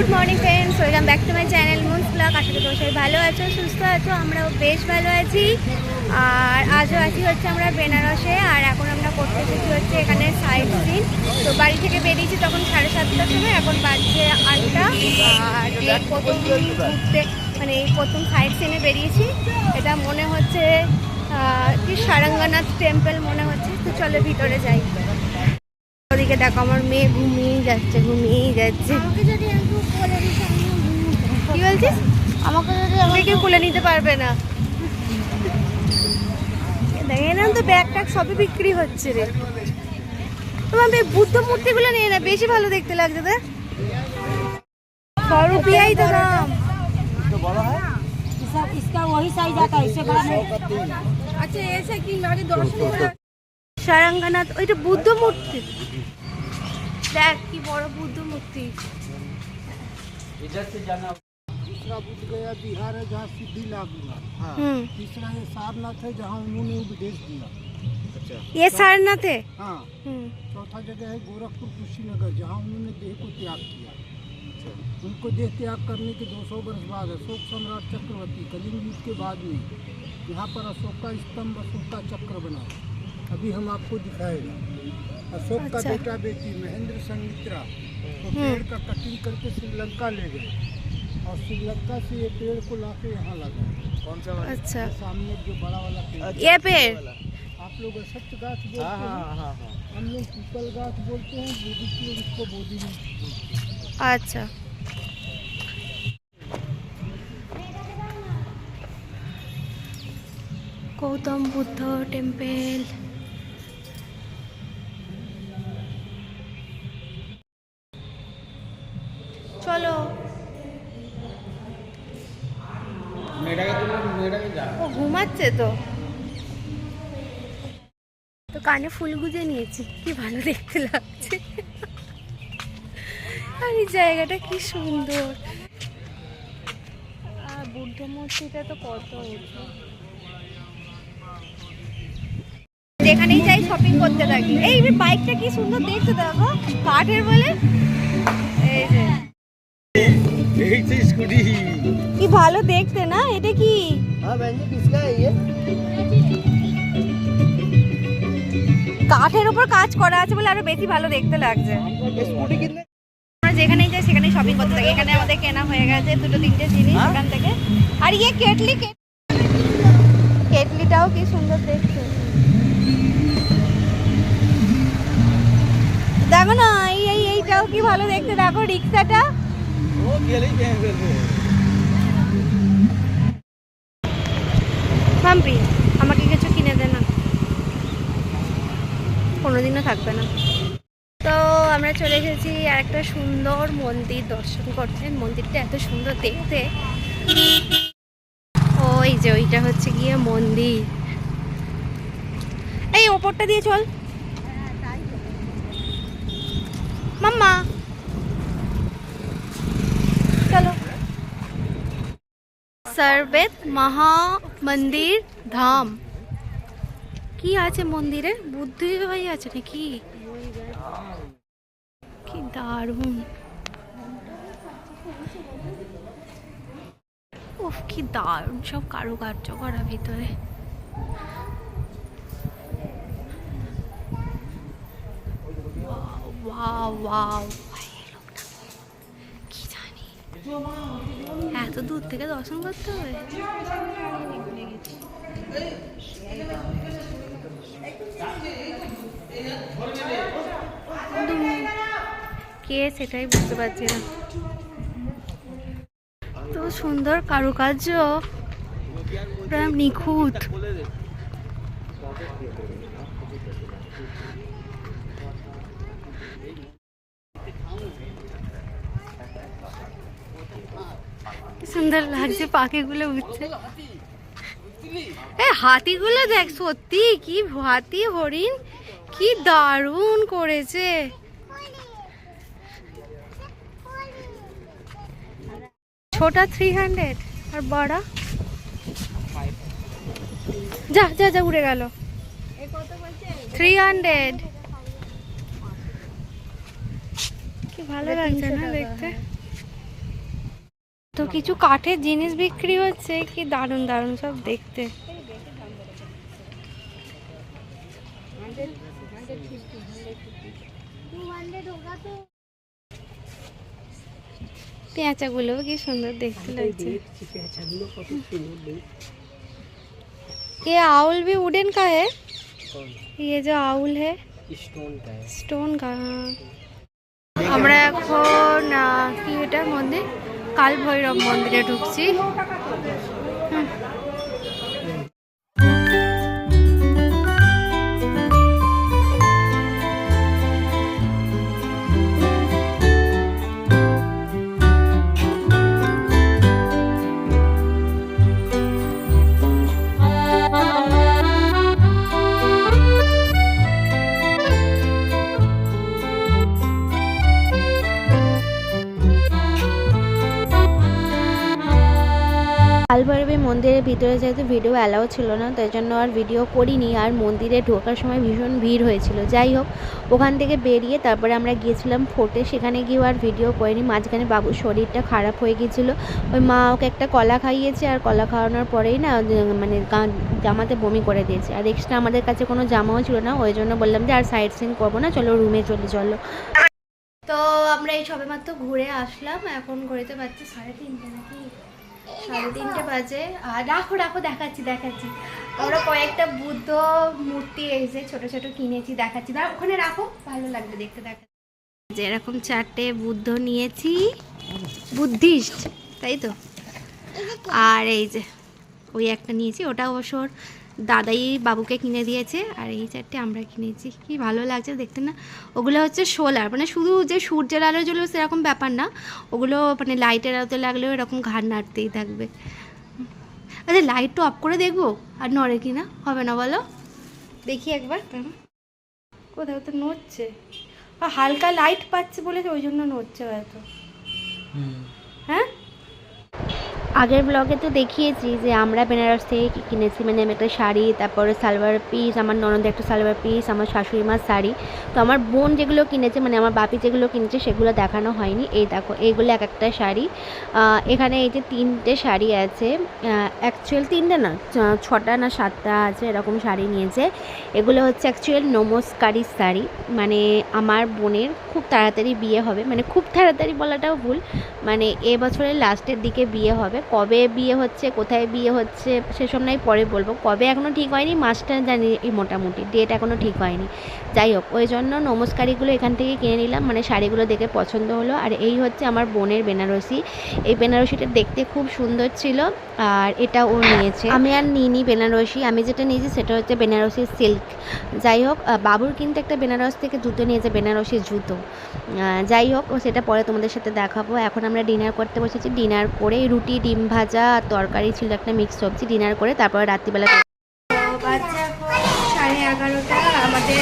Good morning friends welcome back to my channel Moon's vlog আশা করি সবাই ভালো আছো, সুস্থ আছো, আমরাও বেশ ভালো আছি। আর আজও আছি হচ্ছে আমরা বেনারসে, আর এখন আমরা করতে এসেছি হচ্ছে এখানে সাইড সিন তো বাড়ি থেকে বেরিয়েছি তখন সাড়ে সাতটার সময়, এখন বাজছে আটটা। আর প্রথম ঘুরতে মানে এই প্রথম সাইড সিনে বেরিয়েছি। এটা মনে হচ্ছে কি সারাঙ্গানাথ টেম্পল মনে হচ্ছে। তো চলো ভিতরে যাই। ওদিকে দেখো আমার মেয়ে ঘুমিয়েই যাচ্ছে ঘুমিয়েই যাচ্ছে। কি বলছিস? আমাকে যদি কেউ খুলে নিতে পারবে না। তো ব্যাগ সবই বিক্রি হচ্ছে রে। তোমার বুদ্ধ মূর্তিগুলো নিয়ে না বেশি ভালো দেখতে লাগছে আচ্ছা, সারাঙ্গনাথ ওইটা বুদ্ধ মূর্তি। দেখ কি বড় বুদ্ধ মূর্তি दूसरा बुद्ध गया बिहार है जहाँ सिद्धि लाभ हुआ হুম तीसरा है सारनाथ है जहाँ उन्होंने उपदेश दिया ये सारनाथ है हाँ হুম चौथा जगह है गोरखपुर कुशीनगर जहाँ उन्होंने देह को त्याग किया उनको देह त्याग करने के 200 वर्ष बाद अशोक सम्राट चक्रवर्ती कलिंग युग के बाद में यहाँ पर अशोक का स्तंभ अशोक का चक्र बना अभी हम आपको दिखाएगा अशोक का अच्छा। बेटा बेटी महेंद्र संगित्रा तो हम्म। पेड़ का कटिंग करके श्रीलंका ले गए और श्रीलंका से ये पेड़ को लाके के यहाँ लगा कौन सा वाला? अच्छा। सामने जो बड़ा वाला पेड़। अच्छा, ये पेड़। आप लोग असत्य गाथ बोलते हाँ, हैं हाँ, हाँ, हाँ हम लोग पीपल गाथ बोलते हैं बोधी की उसको बोधी में अच्छा। गौतम बुद्ध टेंपल। লাগছে তো? তো কানে ফুল গুজে নিয়েছি কি ভালো দেখতে লাগছে। আর এই জায়গাটা কি সুন্দর। আর বুদ্ধ মূর্তিটা তো কত এখানেই যাই শপিং করতে থাকি। এই বাইকটা কি সুন্দর দেখছ দেখো কাঠের বলে। এই যে। এই স্কুটি কি ভালো দেখতে না এটা কি? কাঠের উপর কাজ করা আছে বলে আরও বেশি ভালো দেখতে লাগছে। আমরা যেখানে যাই সেখানে শপিং করতে থাকি। এখানে আমাদের কেনা হয়ে গেছে দুটো তিনটে জিনিস এখান থেকে। আর ইয়ে কেটলি কেটলিটাও কি সুন্দর দেখছে দেখো না এই এইটাও কি ভালো দেখতে। দেখো রিক্সাটা। ও গেলেই থামবি আমাকে কিছু কিনে দে না। কোনোদিনও থাকবে না। তো আমরা চলে এসেছি আর একটা সুন্দর মন্দির দর্শন করতে। মন্দিরটা এত সুন্দর দেখতে। ওই যে ওইটা হচ্ছে গিয়ে মন্দির। এই ওপরটা দিয়ে চল। মাম্মা। চলো। সর্বেত মহা মন্দির ধাম। কি আছে মন্দিরে? বুদ্ধি ভাই আছে নাকি? কি দারুণ। উফ, কি দারুণ সব কারুকার্য করা ভিতরে। Wow wow. এত দূর থেকে দর্শন করতে হবে। কে সেটাই বুঝতে পারছি না। তো সুন্দর কারুকার্য। নিখুঁত। সুন্দর লাগছে পাখিগুলো উঠছে। এ হাতিগুলো দেখ সত্যি কি হাতি হরিণ কি দারুণ করেছে। ছোটা থ্রি হান্ড্রেড আর বড়া? যা যা যা উড়ে গেল। থ্রি হান্ড্রেড কি ভালো লাগছে না দেখতে? কিছু কাঠের জিনিস বিক্রি হচ্ছে কি দারুণ দারুণ সব দেখতে পেঁচাগুলো কি সুন্দর দেখতে লাগছে ये आउल भी वुडन का है ये जो आउल है स्टोन का है স্টোন का আমরা এখন আহ, কি এটা মন্দির কাল ভৈরব মন্দিরে ঢুকছি। কালভৈরবী মন্দিরের ভিতরে যেহেতু ভিডিও অ্যালাউ ছিল না, তাই জন্য আর ভিডিও করিনি। আর মন্দিরে ঢোকার সময় ভীষণ ভিড় হয়েছিল। যাই হোক, ওখান থেকে বেরিয়ে তারপরে আমরা গিয়েছিলাম ফোর্টে। সেখানে গিয়েও আর ভিডিও করিনি। মাঝখানে বাবুর শরীরটা খারাপ হয়ে গিয়েছিল। ওই মা ওকে একটা কলা খাইয়েছে আর কলা খাওয়ানোর পরেই না মানে জামাতে বমি করে দিয়েছে। আর এক্সট্রা আমাদের কাছে কোনো জামাও ছিল না, ওই জন্য বললাম যে আর সাইড সিন করব না, চলো রুমে চলে চলো। তো আমরা এই সবে মাত্র ঘুরে আসলাম। এখন ঘুরেতে পারছি সাড়ে তিনটে নাকি? সাড়ে তিনটে বাজে। আর রাখো রাখো দেখাচ্ছি দেখাচ্ছি। আমরা কয়েকটা বুদ্ধ মূর্তি এসে ছোট ছোট কিনেছি দেখাচ্ছি। দাঁড়া ওখানে রাখো। ভালো লাগবে দেখতে দেখা যেরকম চারটে বুদ্ধ নিয়েছি। বুদ্ধিস্ট তাই তো? আর এই যে ওই একটা নিয়েছি ওটা অবশ্য ওর দাদাই বাবুকে কিনে দিয়েছে, আর এই চারটে আমরা কিনেছি। কি ভালো লাগছে দেখতে না? ওগুলো হচ্ছে সোলার মানে শুধু যে সূর্যের আলো জ্বলবে সেরকম ব্যাপার না। ওগুলো মানে লাইটের আলোতে লাগলেও এরকম ঘাড় নাড়তেই থাকবে। আচ্ছা লাইটটা অফ করে দেখব? আর নড়ে কি না? হবে না বলো? দেখি একবার। কোথাও তো নড়ছে। হালকা লাইট পাচ্ছে বলে ওই জন্য নড়ছে হয়তো। হ্যাঁ আগের ব্লগে তো দেখিয়েছি যে আমরা বেনারস থেকে কিনেছি। মানে আমি একটা শাড়ি, তারপরে সালোয়ার পিস আমার ননদের একটা সালোয়ার পিস আমার শাশুড়ি মার শাড়ি। তো আমার বোন যেগুলো কিনেছে মানে আমার বাপি যেগুলো কিনেছে, সেগুলো দেখানো হয়নি। এই দেখো, এইগুলো এক একটা শাড়ি। এখানে এই যে তিনটে শাড়ি আছে। অ্যাকচুয়াল তিনটে না ছটা না সাতটা আছে এরকম শাড়ি নিয়েছে। এগুলো হচ্ছে অ্যাকচুয়াল নমস্কারি শাড়ি। মানে আমার বোনের খুব তাড়াতাড়ি বিয়ে হবে। মানে খুব তাড়াতাড়ি বলাটাও ভুল। মানে এ বছরের লাস্টের দিকে বিয়ে হবে। কবে বিয়ে হচ্ছে, কোথায় বিয়ে হচ্ছে, সেসব নাই পরে বলব। কবে এখনও ঠিক হয়নি, মাসটা জানি মোটামুটি ডেট এখনও ঠিক হয়নি। যাই হোক, ওই জন্য নমস্কারিগুলো এখান থেকে কিনে নিলাম মানে শাড়িগুলো দেখে পছন্দ হলো। আর এই হচ্ছে আমার বোনের বেনারসি। এই বেনারসিটা দেখতে খুব সুন্দর ছিল, আর এটা ও নিয়েছে। আমি আর নিইনি বেনারসি, আমি যেটা নিয়েছি সেটা হচ্ছে বেনারসি সিল্ক। যাই হোক বাবুর কিন্তু একটা বেনারস থেকে জুতো নিয়েছে, বেনারসি জুতো। যাই হোক সেটা পরে তোমাদের সাথে দেখাবো। এখন আমরা ডিনার করতে বসেছি, ডিনার করে রুটি ডিম ভাজা আর তরকারি ছিল একটা মিক্স সবজি ডিনার করে তারপরে রাত্রিবেলা বাচ্চা সাড়ে এগারোটা আমাদের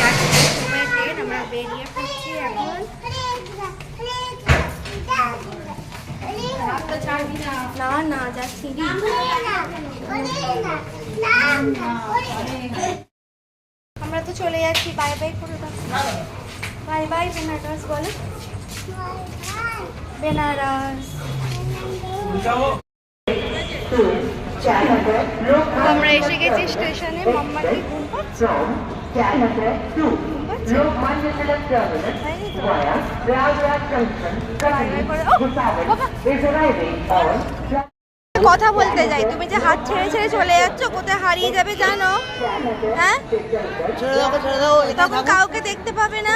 ট্রেন আমরা বেরিয়ে পড়ছি এখন। না? না যা সিঁড়ি আমরা তো চলে যাচ্ছি বাই বাই করে বাই বাই বেনারস বলো। বেনারস আমরা এসে গেছি স্টেশনে ঘুম পাচ্ছে! কথা বলতে যাই তুমি যে হাত ছেড়ে ছেড়ে চলে যাচ্ছ কোথায় হারিয়ে যাবে জানো? হ্যাঁ? ছেড়ে দাও ছেড়ে দাও তখন কাউকে দেখতে পাবে না।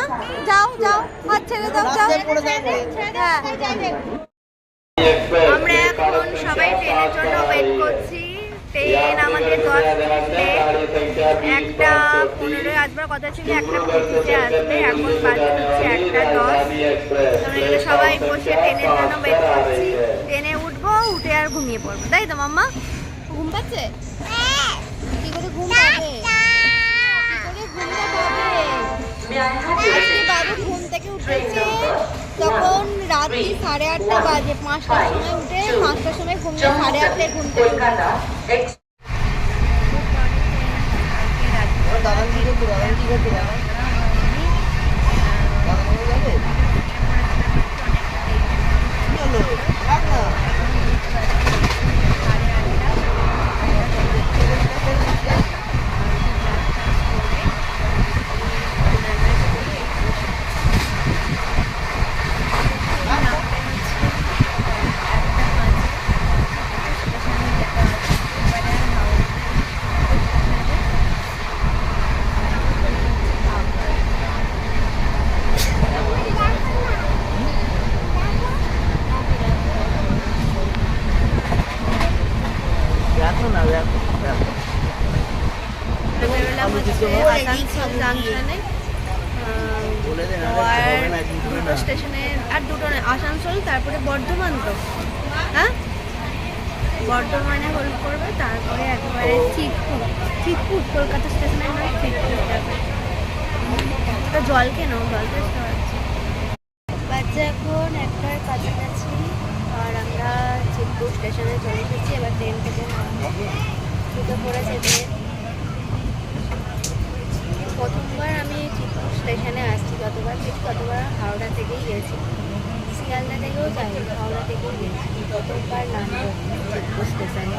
যাও যাও হাত ছেড়ে দাও যাও। হ্যাঁ। সবাই ট্রেনের জন্য ওয়েট করছি। ট্রেন আমাদের দশ মিনিট। একটা পনেরোই আসবার কথা ছিল একটা পঁচিশে আসবে এখন বাজে হচ্ছে একটা দশ। আমরা সবাই বসে ট্রেনের জন্য ওয়েট করছি। ট্রেনে উঠবো উঠে আর ঘুমিয়ে পড়ব। তাই তো মাম্মা? ঘুম পাচ্ছে? কি করে ঘুম পাবে? ঘুমটা পাবে? বাবু ঘুম থেকে উঠেছে। তখন রাত্রি সাড়ে আটটা বাজে। পাঁচটার সময় উঠে পাঁচটার সময় ঘুম সাড়ে আটটায় ঘুম থেকে। দাদা কি করতে দাদা কি করতে দাদা যাবে চলো রাখ না আসানসোল জাংশনে আহ, বলে দে না, তো আর দুটো স্টেশনে আর দুটো আসানসোল তারপরে বর্ধমান তো। হ্যাঁ? বর্ধমানে হোল্ড করবে তারপরে একেবারে চিতপুর চিতপুর কলকাতা স্টেশনের নয় চিতপুর যাবে। ওটা জল কেন জল টেস্ট হচ্ছে বাচ্চা এখন একটার কাছাকাছি আর আমরা চিতপুর স্টেশনে চলে এসেছি এবার ট্রেন থেকে নামবো। দুটো পড়েছে ট্রেন। প্রথমবার আমি চিতপুর স্টেশনে আসছি, গতবার ঠিক গতবার হাওড়া থেকেই গেছি। শিয়ালদা থেকেও যাই হাওড়া থেকেই গেছি। প্রথমবার নামবো চিতপুর স্টেশনে।